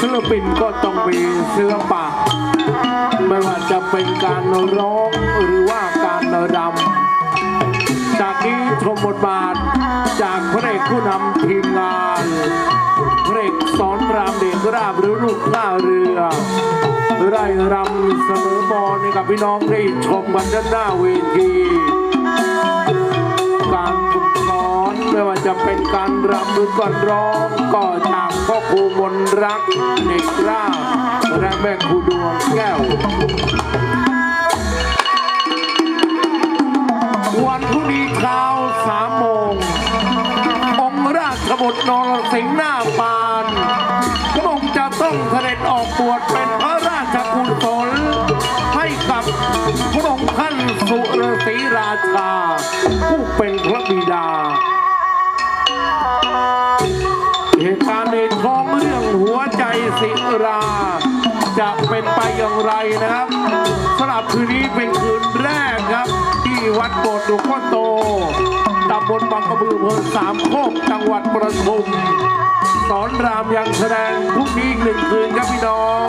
ศิลปินก็ต้องมีศิลปะ ไม่ว่าจะเป็นการร้องหรือว่าการรำจากนี้ชมบทบาท จากพระเอกผู้นำทีมงานพระเอกสอนรามเดชราบหรือลูกท่าเรือไร่รำเสมอบอลให้กับพี่น้องได้ชมกันด้านหน้าเวที การรำหรือการร้องก็จากพ่อครูมนรักเด็กราและแม่ครูดวงแก้ว วันพรุ่งนี้เช้าสามโมง องค์ราชบุตรนรสิงห์หน้าปานพระองค์จะต้องเสด็จออกบวชเป็นพระราชกุศลให้กับพระองค์ท่านสุรศรีราชา ผู้เป็นพระ ศิรา จะเป็นไปอย่างไรนะครับสำหรับคืนนี้เป็นคืนแรกครับ ที่วัดโบสถ์หลวงพ่อโตตำบลบางกระบืออำเภอสามโคกจังหวัดประทุมสอนรามยังแสดงพรุ่งนี้หนึ่งคืนครับพี่น้อง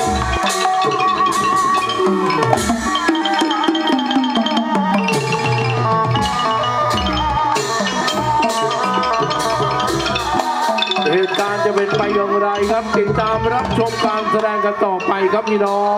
การจะเป็นไปอย่างไรครับ ติดตามรับชมการแสดงกันต่อไปครับพี่น้อง